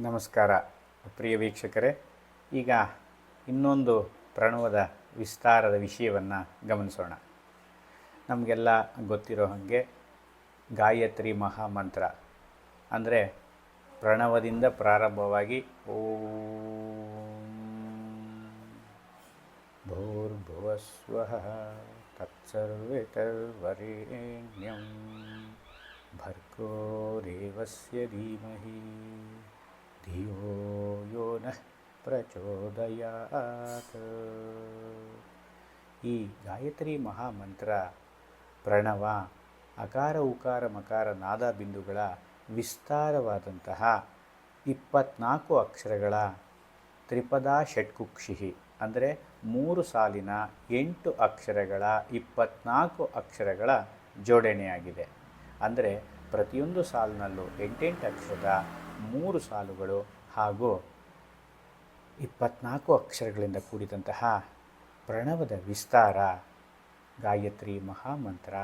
ನಮಸ್ಕಾರ ಪ್ರಿಯ ವೀಕ್ಷಕರೇ. ಈಗ ಇನ್ನೊಂದು ಪ್ರಣವದ ವಿಸ್ತಾರದ ವಿಷಯವನ್ನು ಗಮನಿಸೋಣ. ನಮಗೆಲ್ಲ ಗೊತ್ತಿರೋ ಹಾಗೆ ಗಾಯತ್ರಿ ಮಹಾಮಂತ್ರ. ಅಂದರೆ ಪ್ರಣವದಿಂದ ಪ್ರಾರಂಭವಾಗಿ ಓಂ ಭೂರ್ಭುವಸ್ವಃ ತತ್ಸರ್ವಿತರ್ವರೆಣ್ಯಂ ಭರ್ಗೋ ದೇವಸ್ಯ ಧೀಮಹಿ ಪ್ರಚೋದಯಾತ್. ಈ ಗಾಯತ್ರಿ ಮಹಾಮಂತ್ರ, ಪ್ರಣವ, ಅಕಾರ, ಉಕಾರ, ಮಕಾರ, ನಾದ ಬಿಂದುಗಳ ವಿಸ್ತಾರವಾದಂತಹ ಇಪ್ಪತ್ನಾಲ್ಕು ಅಕ್ಷರಗಳ ತ್ರಿಪದ ಷಟ್ಕುಕ್ಷಿ ಅಂದರೆ ಮೂರು ಸಾಲಿನ ಎಂಟು ಅಕ್ಷರಗಳ ಇಪ್ಪತ್ನಾಲ್ಕು ಅಕ್ಷರಗಳ ಜೋಡಣೆಯಾಗಿದೆ. ಅಂದರೆ ಪ್ರತಿಯೊಂದು ಸಾಲಿನಲ್ಲೂ ಎಂಟೆಂಟು ಅಕ್ಷರದ ಮೂರು ಸಾಲುಗಳು ಹಾಗೂ ಇಪ್ಪತ್ನಾಲ್ಕು ಅಕ್ಷರಗಳಿಂದ ಕೂಡಿದಂತಹ ಪ್ರಣವದ ವಿಸ್ತಾರ ಗಾಯತ್ರಿ ಮಹಾಮಂತ್ರ.